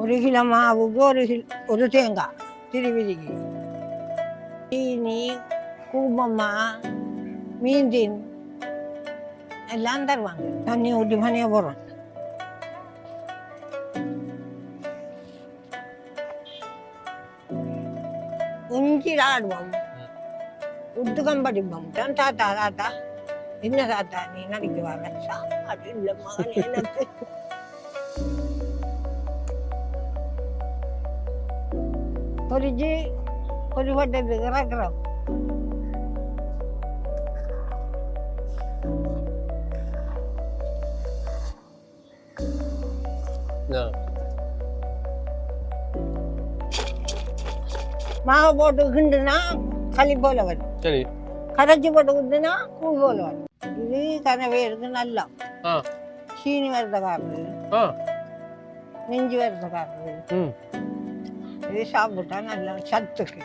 ஒரு கிலோ மாவுக்கு ஒரு கிலோ ஒரு தேங்காய் திருவிதிக்கு சீனி கூபம்மா மீந்தின் எல்லாம் தருவாங்க. தண்ணி ஊற்றி பனியாக போகிறோம் இஞ்சி ஆடுவோம் உத்துக்கம் படிப்போம். தான் தாத்தா தாத்தா? என்ன தாத்தா? நீ நடிக்க வர? சாப்பாடு இல்லை மகன் எனக்கு. பொரிச்சு ஒரு வட்டத்துக்கு இறக்குறோம். மாவு போட்டு கிண்டுனா களி போல வரும் சரி கரைச்சி போட்டு கிண்டுனா கூழ் போல வரும் இது கனவே இருக்கு நல்லா. சீனி வரதக்காரது ஆ நெஞ்சு வரதக்காரது ம் இது சாப்பிட்டா நல்லா சத்துக்கு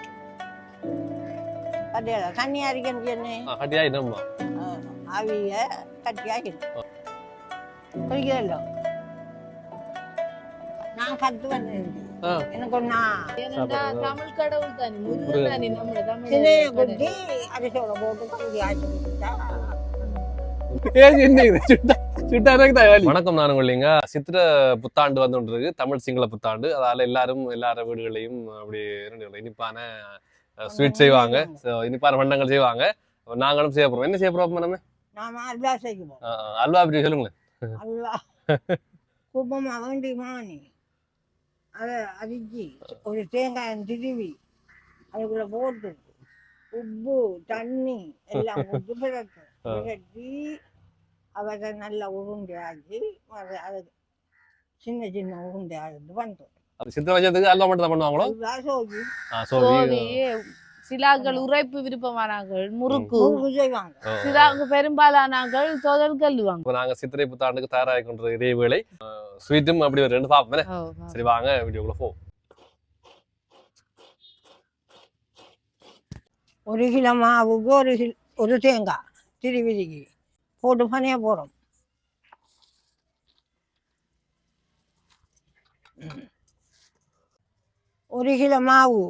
அதே தண்ணி அரிக்கணும் சொன்னே ஆ கட்டியா என்னம்மா அவிய கட்டியாகி குடிக்கிறല്ലോ நான் கத்து வந்தேன். எனக்கு ஒன்னா தமிழ் கடவுள் தானே முருகன் தானே நம்மளோட தமிழ் சின்ன கடவுள். குட்டி அரிசோட போட்டு கஞ்சி ஏன் என்ன? சுட்டா? வணக்கம் நான் இல்லைங்க சித்திர புத்தாண்டு வந்து இருக்கு தமிழ் சிங்கள புத்தாண்டு. அதால எல்லாரும் எல்லார வீடுகளையும் அப்படி இனிப்பான ஸ்வீட் செய்வாங்க. இனிப்பான பண்டங்கள் செய்வாங்க. நாங்களும் செய்ய போறோம். என்ன செய்ய போறோம் நம்ம? நாம அல்வா செய்வோம் அப்படி சொல்லுங்களேன் அல்வா குப்பமா அதை ஒரு தேங்காய் திருவி அதுக்குள்ள போட்டு உப்பு தண்ணி எல்லாம் அவரை நல்லா உருண்டை ஆக்கி அது சின்ன சின்ன உருண்டை ஆகிட்டு பண்ணுறோம் அது சித்திர வச்சதுக்கு அல்வா மட்டும் தான் பண்ணுவாங்களோ? சோகி சோவி. சிலாக்கள் உரைப்பு விருப்பமானார்கள் முறுக்கு. சிலாக்கு பெரும்பாலானார்கள் தொதல் கல்லுவாங்க. நாங்க சித்திரை புத்தாண்டுக்கு தயாராகி கொண்டிருக்கிற இதே வேளை ஸ்வீட்டும் அப்படி ஒரு ரெண்டு பார்ப்போம் ஓ, ஓ. சரி வாங்க வீடியோக்குள்ள போ ஒரு கிலோ மாவுக்கு ஒரு கிலோ ஒரு தேங்காய் திருவிதிக்கு போட்டு பனியாக போகிறோம் ஒரு கிலோ மாவு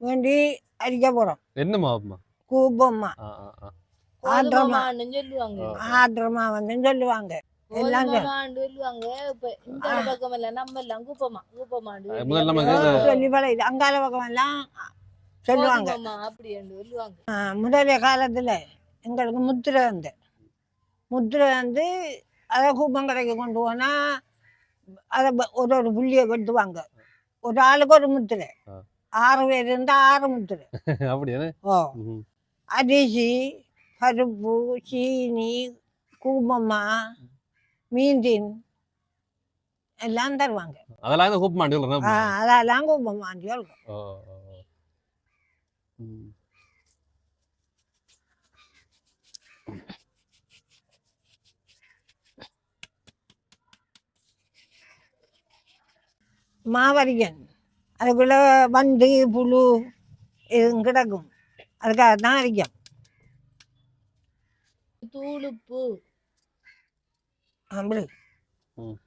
வேண்டி அரிக்க போகிறோம் என்ன மாவுமா கூப்பம்மா. ஆ, ஆ, ஆ. ஆடுறமா ஆடுறமா வந்து சொல்லுவாங்க. அங்கால பக்கம் எல்லாம். சொல்லுவாங்க. முதல காலத்தில் எங்களுக்கு முத்திரை வந்து முத்திரை வந்து அதை கூப்பங்கரைக்கு கொண்டு போனால் அதை ஒரு ஒரு புள்ளியை வெட்டுவாங்க. ஒரு ஆளுக்கு ஒரு முத்திரை. ஆறு பேர் இருந்தால் ஆறு முத்திரை. அப்படியானே? ஓ. அரிசி பருப்பு சீனி கூப்பம்மா மீந்தின் எல்லாம் தருவாங்க. அதெல்லாம் இந்த கூப்ப ஆ, மாட்டேன் அதெல்லாம் கூப்பம்மான்னு சொல்லுவோம் மாவரிகன் அதுக்குள்ள வண்டு புழு இதுவும் கிடக்கும். அதுக்காக தான் அரிக்கும். தூளுப்பு. அப்படி ம்.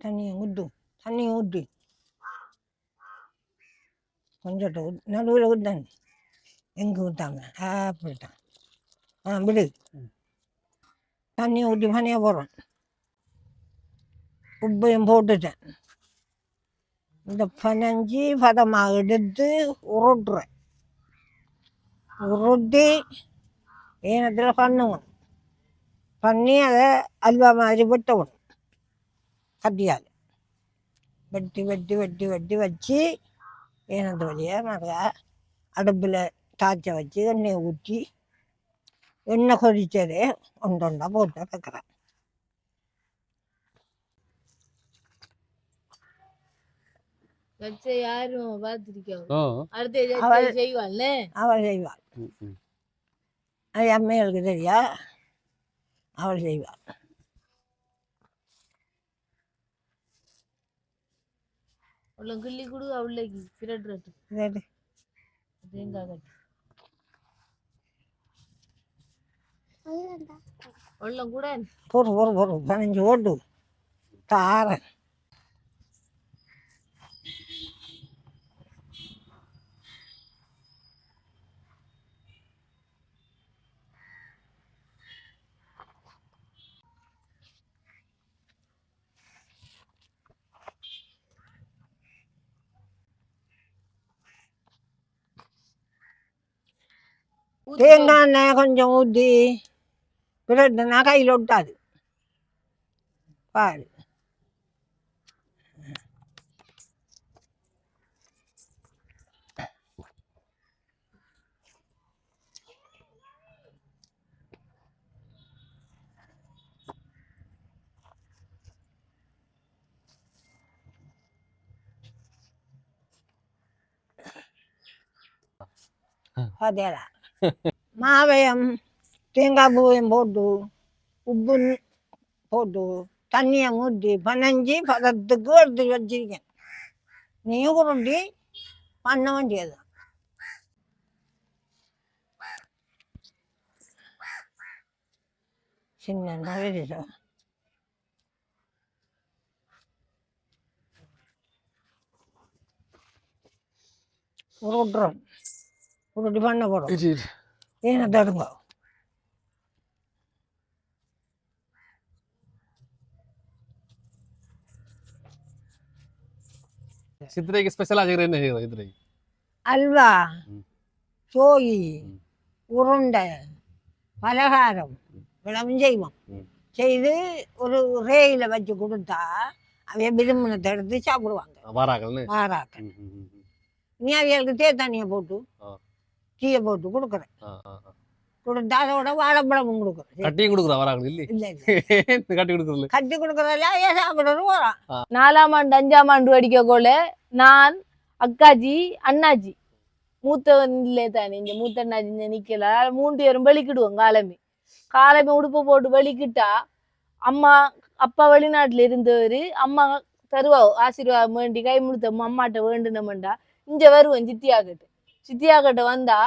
தண்ணியை ஊற்று தண்ணியை ஊற்றி கொஞ்சம் நடுவில் ஊற்றாங்க எங்கே ஊற்றாங்க அப்படித்தான் ஆ விடு. தண்ணி ஊற்றி பனியாக போடுறோம். உப்பையும் போட்டுட்டேன் இந்த பனஞ்சி பதமாக எடுத்து உருட்டுறேன் உருட்டி ஈனத்தில் பண்ணுவோம் பண்ணி அதை அல்வா மாதிரி வெட்டணும் கத்தியால் வெட்டி வெட்டி வெட்டி வெட்டி வச்சு ஈனத்து வழியாக மறுக்கா அடுப்பில் தாய்ச்ச வச்சு எண்ணெய் ஊற்றி எண்ணெய் கொதிச்சதே ஒன்று போட்டு வைக்கிறேன் வச்ச யாரும் பார்த்திருக்காங்க. ஓ அடுத்த அவள்- செய்வாள்ல அவள் செய்வாள். அது அம்மைகளுக்கு தெரியா? அவள் செய்வாள். உள்ள கிள்ளி கொடு அவளைக்கு பிரட்டுறது. சரி தேங்காய் கட்டி. கூட. பொறு பொறு பொறு பதினஞ்சு ஓட்டு. தாரன். தேங்காய் எண்ணெய் கொஞ்சம் ஊற்றி பிறட்டுனா கையில் ஒட்டாது பாரு அதேடா மாவயம் தேங்காய் பூவையும் போட்டு உப்பு போட்டு தண்ணியை ஊற்றி பனஞ்சி பதத்துக்கு எடுத்து வச்சிருக்கேன் நீயும் உருண்டி பண்ண வேண்டியது சின்ன பெருசா உருட்டுறோம் உருட்டி பண்ண போகிறோம் ஏன தடுங்க சித்திரைக்கு ஸ்பெஷலாக செய்கிற என்ன செய்கிறோம் சித்திரைக்கு அல்வா. சோயி. உருண்டை பலகாரம் இளவும் செய்வோம். செய்து ஒரு ரேயில் வச்சு கொடுத்தா அவைய விரும்பினத்தை எடுத்து சாப்பிடுவாங்க வாராக்கள்னு வாராக்க ம், ம், ம், ம். நீ அவைகளுக்கு தேத்தண்ணியை போட்டு. டீயை போட்டு கொடுக்குறேன். கொடுத்தா அதோட வாழைப்பழமும் கொடுக்குறேன். கட்டியும் கொடுக்குறா வாராக்கள் இல்லை கட்டி கொடுக்குறதுல. கட்டி கொடுக்குறதுல ஏன் சாப்பிடுறது போகிறான் நாலாம் ஆண்டு அஞ்சாம் ஆண்டு படிக்கக்குள்ள நான் அக்காஜி அண்ணாஜி. மூத்தவன் இல்லை தானே இந்த மூத்த அண்ணாஜி நிக்கல. மூன்று பேரும் வெளிக்கிடுவோம் காலமே. காலமே உடுப்பு போட்டு வெளிக்கிட்டா அம்மா அப்பா வெளிநாட்டுல இருந்தவர் அம்மா தருவா ஆசீர்வாதம் வேண்டி கை முழுத்த அம்மாட்ட வேண்டுனமெண்டா இங்க வருவேன் சித்தியாக்கிட்ட சித்தியாக்கிட்ட வந்தா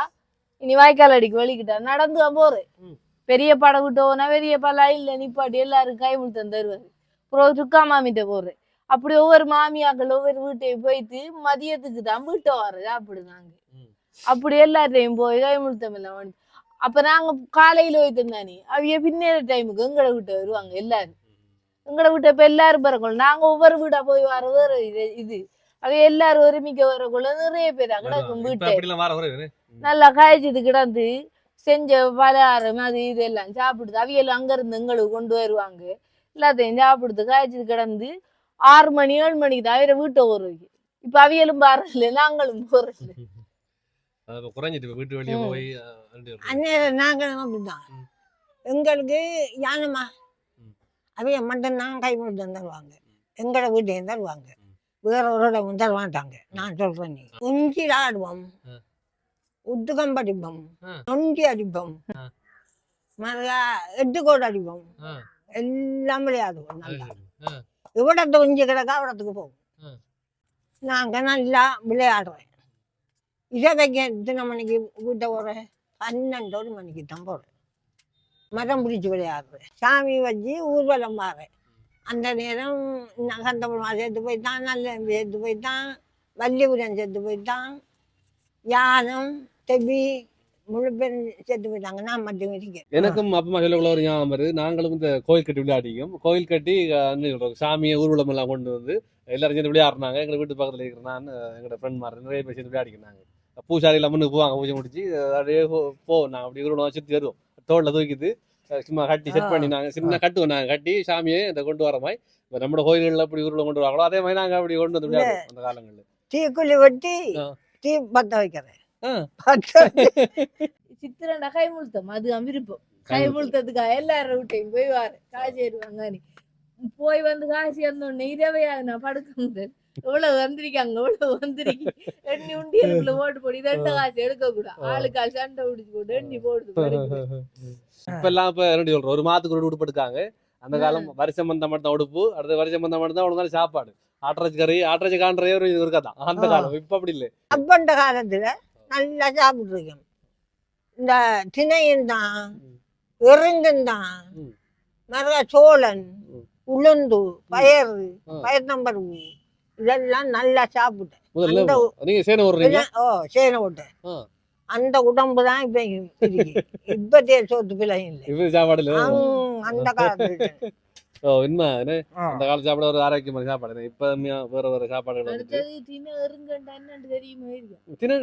இனி வாய்க்கால் அடிக்கு வெளிக்கிட்டா நடந்து தான் ம். பெரிய படம் விட்டோன்னா பெரிய பல்லா இல்ல நிப்பாட்டி எல்லாரும் கை முழுத்தம் தருவாரு. அப்புறம் சுக்கா மாமிட்ட போறேன் அப்படி ஒவ்வொரு மாமியாக்கள் ஒவ்வொரு வீட்டையும் போயிட்டு மதியத்துக்கு தான் வீட்டை வர சாப்பிடுதாங்க ம். அப்படி எல்லார்ட்டையும் போய் கைமுழுத்தம் எல்லாம் வந்து அப்ப நாங்க காலையில போயிட்டு அவைய பின்னேற டைமுக்கு எங்கட வீட்டை வருவாங்க எல்லாரும். எங்கட வீட்டை இப்ப எல்லாரும் பிறக்கணும். நாங்க ஒவ்வொரு வீடா போய் வர வேற இது. அவைய எல்லாரும் ஒருமிக்க வரக்குள்ள நிறைய பேர் கிடக்கும் வீட்டை. நல்லா காய்ச்சது கிடந்து செஞ்ச பலகாரம் அது இதெல்லாம் சாப்பிடுது. அவியல் அங்க இருந்து எங்களுக்கு கொண்டு வருவாங்க. எல்லாத்தையும் சாப்பிடுது காய்ச்சது கிடந்து ஆறு மணி ஏழு மணிக்கு தான் அவரை வீட்டை வருவாங்க இப்ப அவியலும் பாருல நாங்களும் போறதில்ல. அந்நேரம் நாங்களும் அப்படிதான். எங்களுக்கு யானம்மா. ம். அவைய மட்டும்தான் கை மட்டும் தருவாங்க எங்களோட வீட்டையும் தருவாங்க. ம். வேற ஒரு இடம் தர மாட்டாங்க. நான் சொல்றேன் நீ உஞ்சி ஆடுவோம். உத்துகம் படிப்போம். நொண்டி அடிப்போம். ஆ. மறுகா எட்டுக்கோடு அடிப்போம். எல்லாம் விளையாடுவோம் நல்லா. இவ்வளத்து உஞ்சி கிடக்க அவ்வளத்துக்கு போவோம். ஆ. நாங்க நல்லா விளையாடுறேன் இதை வைக்க எத்தனை மணிக்கு வீட்டை போகிறேன் பன்னெண்டு ஒரு மணிக்கு தான் போகிறேன் மரம் பிடிச்சி விளையாடுறேன் சாமி வச்சு ஊர்வலம் மாறேன் அந்த நேரம் நான் சேர்த்து போய்த்தான் நல்ல சேர்த்து போய்த்தான் வள்ளிபுரம் சேர்த்து போய்த்தான். யானம் தெபி முழு பேரும் சேர்த்து போயிட்டாங்க. நான் மட்டும் இருக்கேன். எனக்கும் அப்பமா சொல்லக்குள்ள ஒரு ஞாபகம் வருது. நாங்களும் இந்த கோயில் கட்டி விளையாடிக்கும் கோயில் கட்டி சொல்றோம் சாமியை ஊர்வலம் எல்லாம் கொண்டு வந்து எல்லாரும் சேர்ந்து விளையாடுனாங்க. எங்க வீட்டு பக்கத்துல இருக்கிற நான் எங்களோட ஃப்ரெண்ட் மாதிரி நிறைய பேர் சேர்ந்து விளையாடிக்கிறாங்க பூசாரி எல்லாம் முன்னுக்கு போவாங்க பூஜை முடிச்சு அப்படியே போ- போவோம் நாங்கள் அப்படி ஊர்வலம் வச்சுட்டு வருவோம். தோல்ல தூக்கிட்டு சும்மா கட்டி செட் பண்ணி நாங்கள் சின்ன கட்டுவோம் நாங்கள் கட்டி சாமியை இந்த கொண்டு வர மாதிரி இப்ப நம்மளோட கோயில்களில் அப்படி ஊர்வலம் கொண்டு வராங்களோ அதே மாதிரி நாங்கள் அப்படி கொண்டு வந்து அந்த காலங்களில். தீக்குள்ளி வெட்டி. தீ பற்ற வைக்கிறேன். ஆ. பற்ற வச்சு சித்திரண்டா கை முழுத்தம் அது விருப்பம் கை முழுத்ததுக்காக எல்லாரும் வீட்டையும் போய் வாரு. காய்ச்சி ஏறுவாங்க போய் வந்து காய்ச்சி வந்தோடனே இரவையாக நான் படுக்க முடியாது எவ்வளவு வந்திருக்காங்க எவ்வளவு வந்திருக்கு? எண்ணி உண்டியலுக்குள்ள போட்டு போடி? ரெண்டு காய்ச்சி எடுக்க கூடாது ஆளுக்கு ஆள் சண்டை பிடிச்சு போட்டு எண்ணி போடுது. இப்ப எல்லாம் இப்ப என்ன சொல்றோம் ஒரு மாத்துக்கு ஒரு உடுப்பு எடுக்காங்க. அந்த காலம் வருஷம் வந்த மட்டும் தான் உடுப்பு. அடுத்த வருஷம் வந்த மட்டும் தான் ஒழுங்கான சாப்பாடு. ஆட்டராஜ் கறி ஆட்டராஜ் காண்றே ஒரு இது இருக்காதான் அந்த. காலம். இப்ப அப்படி இல்லை. அப்பண்ட காலத்துல நல்லா சாப்பிட்டுருக்கேன். இந்த திணையும் தான். எருந்தும் தான். மறுக சோழன். உளுந்து பயறு ஆ. பயத்தம்பருப்பு இதெல்லாம் நல்லா சாப்பிட்டேன். முதல்ல அந்த நீங்க சேனை ஓடுறீங்க ஓ சேனை விட்டேன் ஆ. அந்த உடம்பு தான் இப்ப இப்பத்தே சோத்து பிள்ளை இல்லை. இவரு சாப்பாடு இல்ல அந்த காலத்துல. ஓ உண்மை. அந்த கால சாப்பாடு ஒரு ஆரோக்கியமான சாப்பாடு? இப்ப வேற வேற தின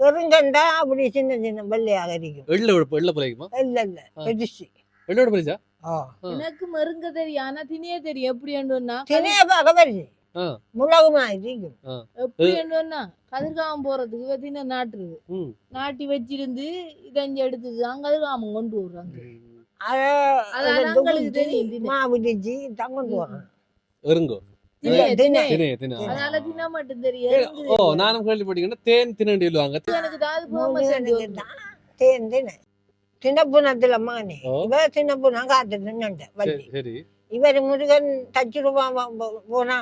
எருங்கண்டா அப்படி சின்ன சின்ன வெள்ளையாக இருக்கும் எள்ள உழைப்பு எள்ள இல்ல இல்ல. பெருசு. எள்ளோட ஆ. எனக்கு மருங்க தெரியும். ஆனா தினையே தெரியும். எப்படி என்னன்னா தினைய பார்க்க வருது மாதிரி இருக்கும் எப்படி என்னன்னா கதிர்காமம் போறதுக்கு தினை நாட்டுறது ம். நாட்டி வச்சிருந்து இதஞ்சு கதிர்காமம் தெரியும் தினை. தான் கொண்டு ஓ நானும் கேள்விப்பட்டீங்கன்னா தேன் தினண்டி எனக்கு தான் தான் தேன் தினை. சின்னப்புனத்துல மானே. இவ காத்து நின்னுண்ட வள்ளி. இவர் முருகன் தச்சு ரூபா போனா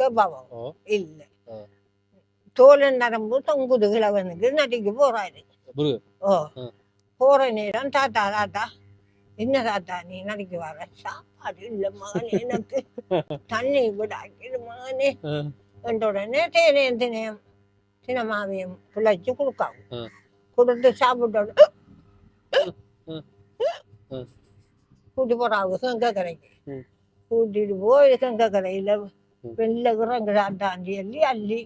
கேட்பாவோ ஓ. இல்ல. தோலன் நரம்பு தொங்குது கிழவனுக்கு நடிக்க போறாரு. ஓ. போற நேரம் தாத்தா தாத்தா என்ன தாத்தா நீ நடிக்க வர சாப்பாடு இல்ல மகனே எனக்கு தண்ணி விடாக்கிடு மகனே. என்ற உடனே தேனையும் தினையும் சினமாவையும் பிழைச்சு கொடுக்காவும் ஆ. கொடுத்து சாப்பிட்ட ஆ. ஆ. கூட்டி போறாங்க ம். கூட்டிட்டு போய் கரையில ம். வெள்ளை குரங்கு தாண்டி அள்ளி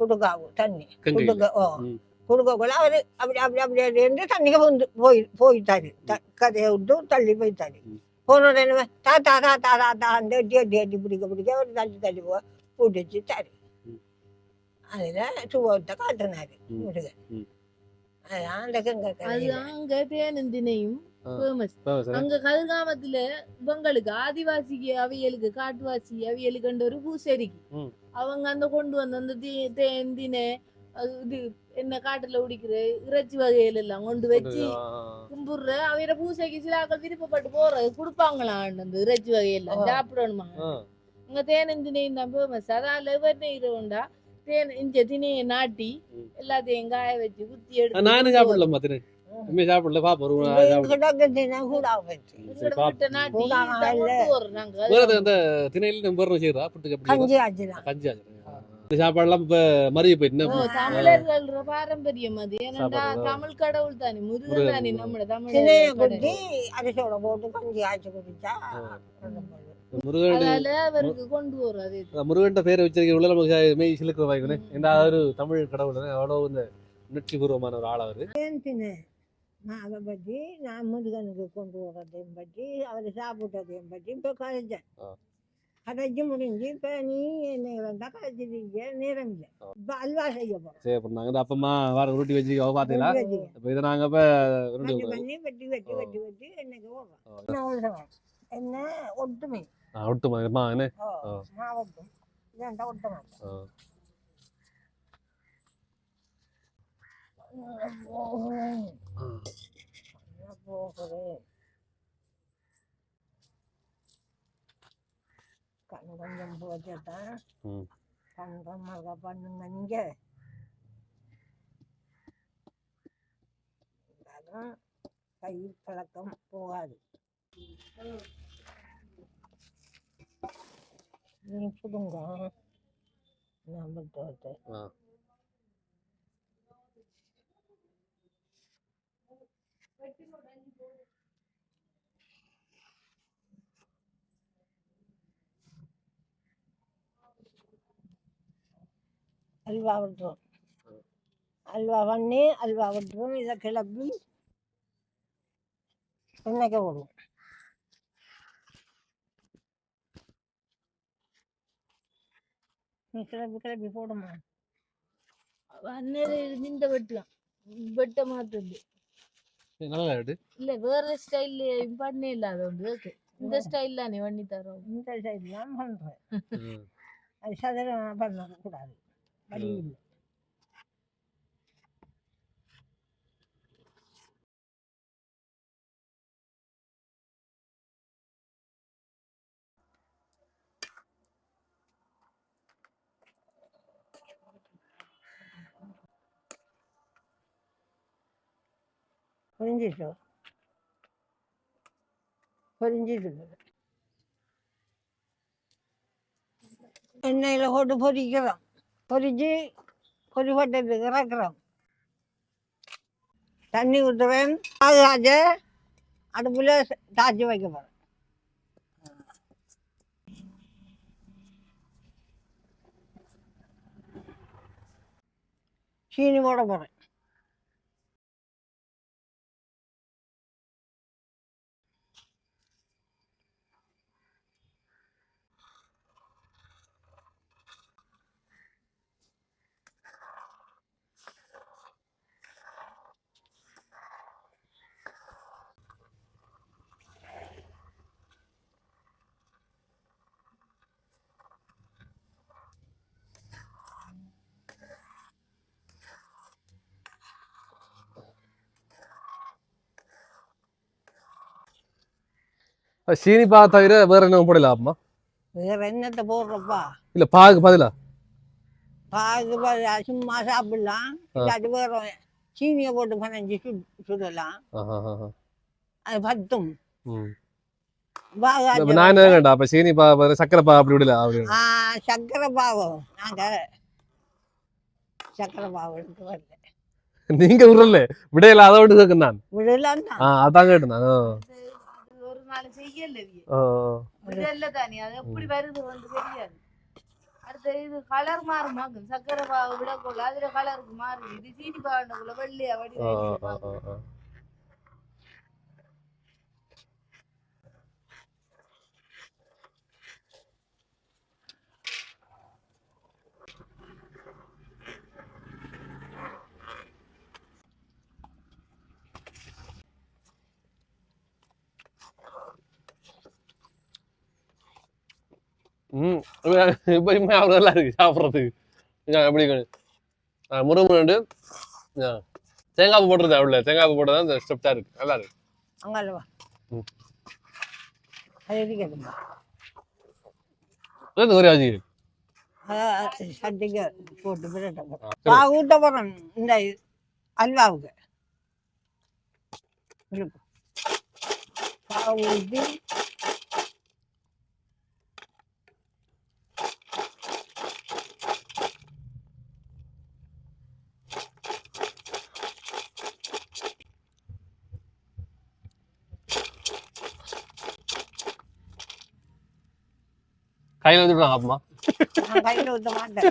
கொடுக்காவும் தண்ணி. கொடுக்க ஓ. கொடுக்கக்குள்ள அவரு அப்படி அப்படி அப்படி இருந்து தண்ணிக்கு வந்து போய் போயிட்டாரு கதையை விட்டு தள்ளி போயிட்டாரு. போன உடனே தாத்தா தாத்தா தாத்தா அந்த எட்டி எட்டி எட்டி பிடிக்க பிடிக்க அவர் தள்ளி தள்ளி போ ம். அதுல சுவத்தை காட்டினாரு. முருகன். அதான் அந்த கங்கை அது ஃபேமஸ். அங்க கதிர்காமத்துல இவங்களுக்கு ஆதிவாசிக்கு அவியலுக்கு காட்டுவாசி அவியலுக்கு ஒரு பூசரிக்கு. அவங்க அந்த கொண்டு வந்த அந்த தீ- தேன் தினை அது இது என்ன காட்டுல உடிக்கிற இறைச்சி வகைகள் எல்லாம் கொண்டு வச்சு கும்பிடுற அவையில பூசைக்கு சிலாக்கள் விருப்பப்பட்டு போறது கொடுப்பாங்களாம் அந்த இறைச்சி வகையெல்லாம். சாப்பிடணுமா தேனும் தினையும் தான் ஃபேமஸ் அதான் லெவர் நெய்கிறோண்டா தேன் இஞ்ச தினையை நாட்டி. எல்லாத்தையும் காய வச்சு குத்தி எடுத்து நானும் சாப்பிடலம்மா தினை. உண்மையை சாப்பிடல பாப்போம். ஒரு. வேற அந்த திணையில நம்ம பேர் செய்யறா புட்டுக்கு கஞ்சி கஞ்சி ஆச்சு இந்த சாப்பாடுலாம் இப்ப மறிய போயிட்டு தமிழர்கள் பாரம்பரியம் அது. தமிழ் கடவுள் தானே முருகன். தானே நம்மள தமிழ். குத்தி அரிசோட போட்டு கஞ்சி ஆச்சு குடிச்சா முருகன் அதனால அவருக்கு கொண்டு வரும் அது. இது. முருகன் பேரை வச்சிருக்க உள்ள நமக்கு மெய் சிலுக்க வாய்க்கணும் ஏன்னா ஒரு தமிழ் கடவுள் அவ்வளோ இந்த உணர்ச்சி பூர்வமான ஒரு ஆள் அவரு. அதை பற்றி நான் முருகனுக்கு கொண்டு வர்றதையும் பற்றி அவர் சாப்பிட்டதையும் பற்றி இப்போ கதைச்சேன். ஆ. கதைச்சு முடிஞ்சு இப்போ நீ என்ன வந்தா கதைச்சிருக்க நேரம் இல்லை. இப்போ அல்வா செய்ய போகிறோம் சரி அப்ப நாங்க இந்த அப்பமா வர உருட்டி வச்சு அவ பாத்தீங்களா? இப்ப இதை நாங்க இப்ப உருட்டி. பண்ணி வெட்டி வெட்டி. வெட்டி வெட்டி என்னைக்கு ஆ. போடுறோம் என்ன? ஒட்டுமை. ஆ, ஒட்டுமா. என்ன? ஒட்டும். இதாண்டா ஒட்ட மாட்டேன் ஆ. போகிறேன் ஆ. போகிறேன் கண் கொஞ்சம் போச்சாதான் ம். கண்கமாக பண்ணுங்க நீங்க அதான் கை பழக்கம் போகாது நீ புடுங்க நான் விட்டு அல்வா விட்டுரும். அல்வா பண்ணி அல்வா விட்டுரும். இதை கிளப்பி எண்ணெய்க்க விடுவோம் நீ கிளப்பி கிளப்பி போடுமா? அந்நேரம் இந்த வெட்டலாம். வெட்ட மாற்றுது நல்லா இருக்கு இல்ல வேற ஸ்டைல் பண்ணே இல்லாத ஒன்று இருக்கு. இந்த ஸ்டைல் தானே பண்ணி தரோம். இந்த சைட்லாம் பண்ணுறேன் ம். அது சதுரமாக பண்ணக்கூடாது. வழி. இல்லை. புரிஞ்சிட்டோ புரிஞ்சிட்டு எண்ணெயில் போட்டு பொரிக்கிறோம். பொரிச்சு பொரிப்பட்டதுக்கு இறக்குறோம். தண்ணி ஊற்றுவேன் ஆச்சு அடுப்பில் தாச்சி வைக்க போகிறேன் சீனி போட போகிறேன் சீனி பா தவிர வேற என்ன போடல அம்மா வேற என்னத்தை போடுறப்பா இல்ல பாகு பதிலா பாகு ப- சும்மா சாப்பிடலாம் இல்லாட்டி வேற சீனியை போட்டு பனஞ்சு சுட் சுடலாம். அது பத்தும் நான் என்ன கேட்டா அப்ப சீனி பா பதிலா சக்கரை பா அப்படி விடல அப்படி சக்கரை பாகம் நாங்கள் சக்கரை பாகம் எடுத்து வரல நீங்க விடல விடையில அதை விட்டு நான் விடலாம் தான் ஆ அதான் கேட்டேன் நாள் செய்யல விடல தானே அது எப்படி வருது வந்து தெரியாது. அடுத்த இது கலர் மாறுமாக்கும் சக்கரை பாவு விடக்குள்ள அதுல கலருக்கு மாறுது. இது சீனி பாவண்டக்குள்ள வெள்ளையா வடி ம் இப்ப- இப்ப இனிமே அவ்வளவு நல்லா இருக்கு சாப்பிட்றதுக்கு எப்படி முருமுண்டு தேங்காய் பூ போட்டுருது அவ்வளோ தேங்காய் பூ போட்டதான் இந்த ஸ்டெப்டா இருக்கு நல்லா இருக்கு அங்கே ம். அது ஒரே ஆஜி அதை சட்டிக்கு போட்டு இந்த அல்வாவுக்கு இருக்கு. ஊற்றி கையில் வந்துட்டாங்க அப்பமா நான் கையில் ஊற்ற மாட்டேன்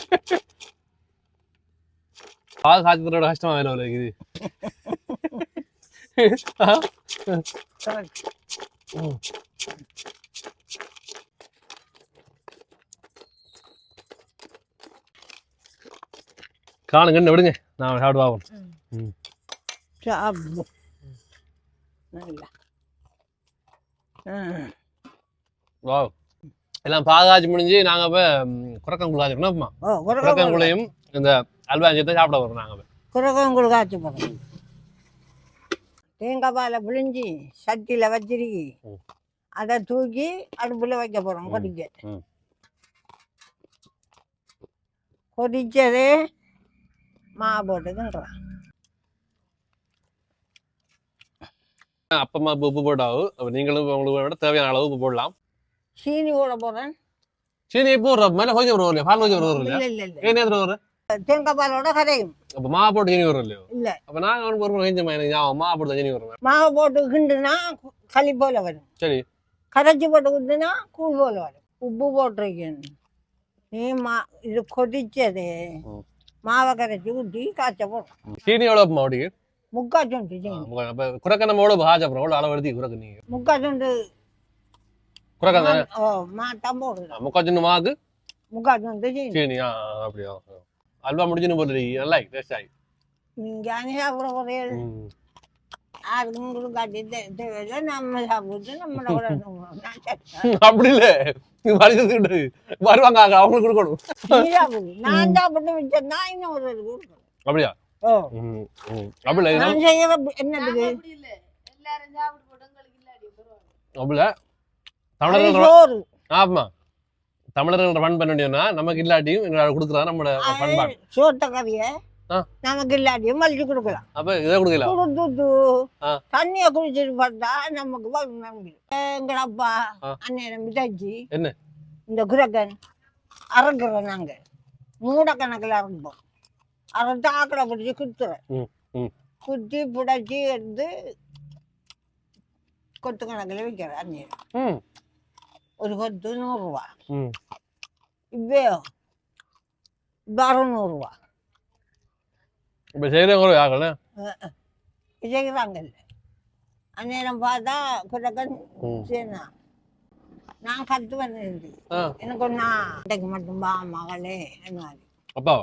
பால் காய்ச்சலோட கஷ்டமா வேணும் ஒரு இது ஆ? Correct. ம். காணுங்க என்ன விடுங்க நான் சாப்பிட்டு பார்ப்போம் சாப்பிடு நல்லா ம் வா எல்லாம் பாகாச்சு முடிஞ்சு நாங்க இப்ப குரக்கங்குள் ஆச்சுக்கணும்மா குரக்கங்குளையும் இந்த அல்வாஞ்சத்தை சாப்பிட வரோம் நாங்க இப்ப. குரக்கங்குள் காய்ச்சி போகிறோம் தேங்காய் பாலை புழிஞ்சி சட்டியில் வச்சிருக்கி. அதை தூக்கி அடுப்பில் வைக்க போகிறோம் கொதிக்க. கொதிச்சது மா போட்டுக்கின்றோம் அப்பமா உப்பு போட்டாவும் அப்ப நீங்களும் உங்களுக்கு விட தேவையான அளவு உப்பு போடலாம். சீனி போட சரி இப்போ ஒரு மேல கொஞ்சம் இல்லையா பால் கொஞ்சம் இல்லையா இல்லை இல்லை இல்லை. ஏன் நேரத்தில் வரும் தேங்காய் பாலோட கரையும். அப்ப மா போட்டு சீனி வரும் இல்லையோ இல்லை. அப்ப நான் அவனுக்கு ஒரு கொஞ்சம் ஞாபகம். மா போட்டு சீனி வரும் மாவை போட்டு கிண்டுனா களி போல வரும். சரி. கரைச்சி போட்டு குத்துனா கூழ் போல வரும். உப்பு போட்டிருக்கேன். நீ மா இது கொதிச்சது. மாவை கரைச்சி ஊற்றி காய்ச்ச போடும் சீனி எவ்வளோ அப்பமா ஓடிக்கு முக்கா சொண்டு சீனி. குரக்க நம்ம எவ்வளோ அப்புறம் எவ்வளோ அளவு எடுத்து குரக்க நீங்க? முக்கா சொண்டு மாட்டம் போடலாம் முக்கா சின்ன மாக்கு முக்கா சொண்டு சீனி சீனி ஆ அப்படியா? அல்வா முடிஞ்சுன்னு போட்டு நல்லா டேஸ்ட் ஆகி. நான் இல்ல. நீ வருஷத்துக்கு வருவாங்க அங்க அவங்களுக்கு கொடுக்கணும். நான் சாப்பிட்டு மிச்சம் தான் இன்னும் ஒரு கொடுக்கணும். அப்படியா? ஓ. ம், ம். அப்படி இல்லை இது நான் செய்யற நாங்க தமிழர்கள் ஆமா. தமிழர்கள் ரன் பண்ண வேண்டியதுன்னா நமக்கு இல்லாட்டியும் எங்களை கொடுக்குறா நம்மளோட பண்பாடு. சோத்த கறிய ஆ. நமக்கு இல்லாட்டியும் மலிச்சு கொடுக்கலாம். அப்ப இதை கொடுக்கலாம். தண்ணிய குடிச்சிட்டு பார்த்தா நமக்கு எங்கட அப்பா. அண்ணன் மிதாஜி என்ன? இந்த குரக்கன் அறுக்கிறோம் நாங்கள் மூடக்கணக்கில் அறுப்போம் அறுத்து ஆக்கடை பிடிச்சி குத்துறேன். குத்தி பிடிச்சி எடுத்து கொத்து கணக்கில் விற்கிறேன் அந்நியர் கொத்து நூறுரூவா ம் இப்பயோ இப்போ அறுநூறுவா இப்போ செய்கிறேன் கூட ஆகல செய்கிறாங்கல்ல அந்நேரம் பார்த்தா ம் சரிண்ணா நான் கத்து வந்தேன் எனக்கு ஒன்றா இன்றைக்கு மட்டும் பா மகளே என்ன அப்பா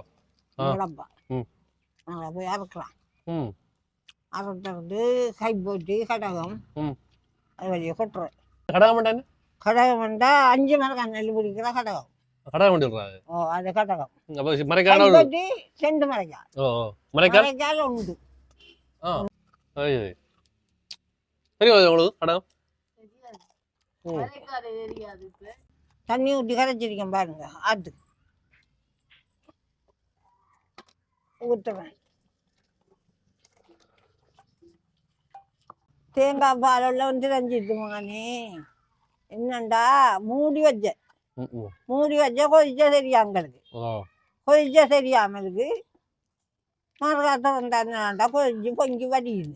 ஆ. உங்களப்பா ம். நாங்களை போய் அறுக்கலாம் அறுத்துறது கை போட்டி கடகம் அது வழியை கொட்டுறேன் கடக மாட்டேன் கடகம் வந்தா அஞ்சு மரக்காய் நெல் பிடிக்கிற கடகம். கடக மாட்டேன்றாங்க ஓ அது கடகம். அப்போ ஒரு போட்டி செண்டு மரக்காய் ஓ. மறைக்கால் மரக்கால்? உண்டு ஆ. ஐயோ தெரியும் உங்களுக்கு கடகம்? தண்ணி ஊற்றி கரைச்சிருக்கேன் பாருங்க ஆத்து. ஊற்றுறேன் தேங்காய் பாலில் வந்து ரஞ்சிட்டு மகனே. என்னண்டா? மூடி வச்ச. மூடி வச்ச கொதிச்ச சரியாங்களுக்கு கொதிச்ச சரியாமலுக்கு மறுகாத்த வந்தாண்டா கொதிச்சு பொங்கி வடியுது.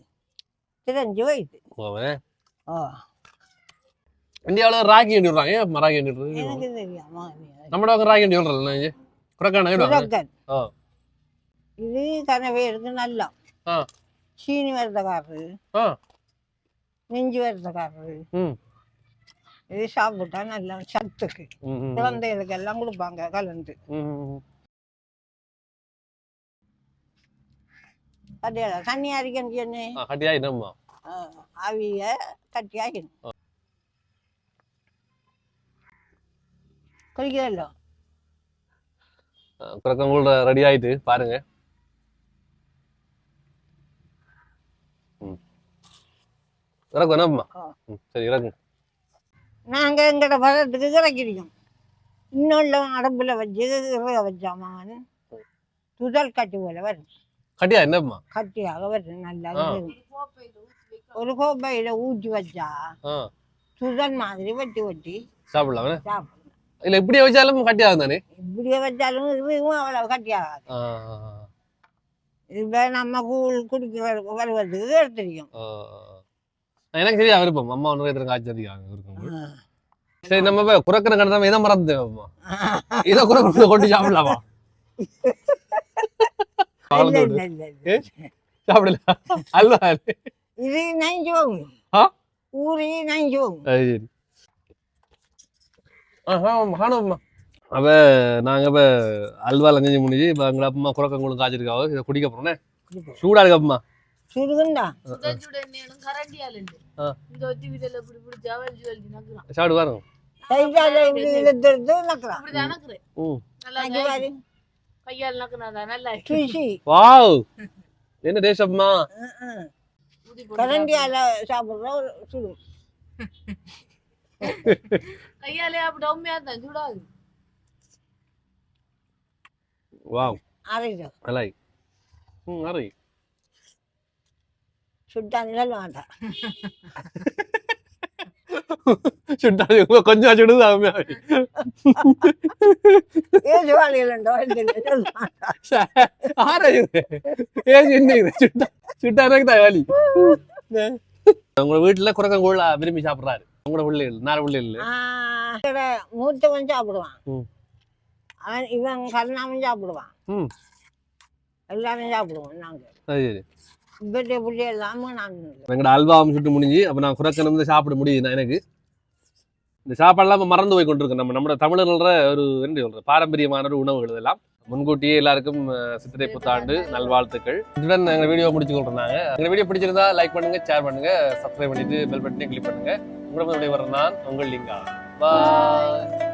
திரஞ்சு வைத்து ஓ இந்தியாவில் ராக்கி வண்டி விடுறாங்க. ஏன் எனக்கு தெரியும்? மகனே நம்ம பக்கம் ராக்கி வண்டி விடுறல ஆ. இது கனவேருக்கு நல்லா. சீனி வருத்தக்காரரு நெஞ்சு வருத்தக்காரரு இது சாப்பிட்டா நல்லா சத்துக்கு. குழந்தைகளுக்கு எல்லாம் கொடுப்பாங்க கலந்து. கட்டியால தண்ணி அரிக்கணும் சொன்னே ஆ கட்டியா என்னம்மா அவிய கட்டி ஆக்கணும் குளிக்கிறല്ലോ குறைக்கங்களோட ரெடி ஆயிட்டு பாருங்க. இறக்கும் என்னம்மா சரி இறக்கும். நாங்க எங்கட பதத்துக்கு இறக்கிருக்கோம் இன்னொன்று அடுப்புல வச்சு இறக வச்சாமான் துதல் கட்டி போல வரும் கட்டியா என்னம்மா? கட்டியாக வரும் நல்லா. ஒரு கோப்பையில ஊற்றி வச்சா சுதன் மாதிரி வெட்டி வெட்டி சாப்பிடலாம்? என்ன? சாப்பிடணும் இல்ல இப்படியே வச்சாலும் கட்டியாகும் தானே? இப்படியே வச்சாலும் இதுவும் அவ்வளவு கட்டியாகாது. இப்போ நம்ம கூழ் குடிக்கிற வருவதுக்கு ஆ. எனக்கு சரியா விருப்பம் அம்மா ஒன்று எத்தனை காய்ச்சி அதிகம் இருக்கும் சரி நம்ம இப்ப குறைக்கிற கண்டனம் எதை மறந்து அம்மா இதை குறைக்க கொண்டு சாப்பிடலாமா? இல்ல இல்ல இல்ல இல்ல. ஏ? சாப்பிடல. அல்வா இது நைஞ்சு போகும் ஆ? ஊரே நைஞ்சு போகும் அது சரி. ஆஹா காணும்மா அவ நாங்க இப்ப அல்வா லங்கஞ்சி முடிஞ்சு இப்ப எங்க அப்பா குறக்கங்களும் காய்ச்சிருக்காவோ இதை குடிக்க போறோன்னே சூடா இருக்கு இழுத்து எடுத்து நக்கலாம் அப்படி நக்குறேன் ம் நல்லா நக்கி பாரு கையால் நக்குனா தான் நல்லா சுசி வாவ் என்ன போட்டு கரண்டியால சாப்பிடுற ஒரு சுடு கையாலே அப்படி உண்மையா தான் சுடாது வாவ் I like ம் அரை சுட்டான் சொல்ல மாட்டான் சுட்டா கொஞ்சம் சுடுது அவமே ஏசு வாழையிலண்டோ சொல்ல மாட்டான் ஆரா இது ஏன் சின்ன இது சுட்டா சுட்டா எனக்கு தான் வேலி உங்க வீட்டுல குரக்கங்கோள் விரும்பி சாப்பிடுறாரு உங்களோட பிள்ளைகள் நார பிள்ளைகள் மூத்தவன் சாப்பிடுவான் இவன் கருணாமன் சாப்பிடுவான் ம் எல்லாரும் சாப்பிடுவோம் நாங்க அது சரி இப்பட்ட பிள்ளை எல்லாமே நாங்கள் எங்கட அல்வாவும் சுட்டு முடிஞ்சு அப்ப நான் குறைக்கணும் சாப்பிட முடியுது எனக்கு. இந்த சாப்பாடுலாம் இப்ப மறந்து போய் கொண்டிருக்கோம் நம்ம நம்ம தமிழர்கள ஒரு என்ன சொல்ற பாரம்பரியமான ஒரு உணவுகள் இதெல்லாம். முன்கூட்டியே எல்லாருக்கும் சித்திரை புத்தாண்டு நல்வாழ்த்துக்கள். இதுடன் எங்க வீடியோ முடிச்சு கொண்டிருந்தாங்க. எங்க வீடியோ பிடிச்சிருந்தா லைக் பண்ணுங்க ஷேர் பண்ணுங்க சப்ஸ்கிரைப் பண்ணிட்டு பெல் பட்டனை கிளிக் பண்ணுங்க. உங்களிடம் விடைபெற நான் உங்கள் லிங்கா. பாய்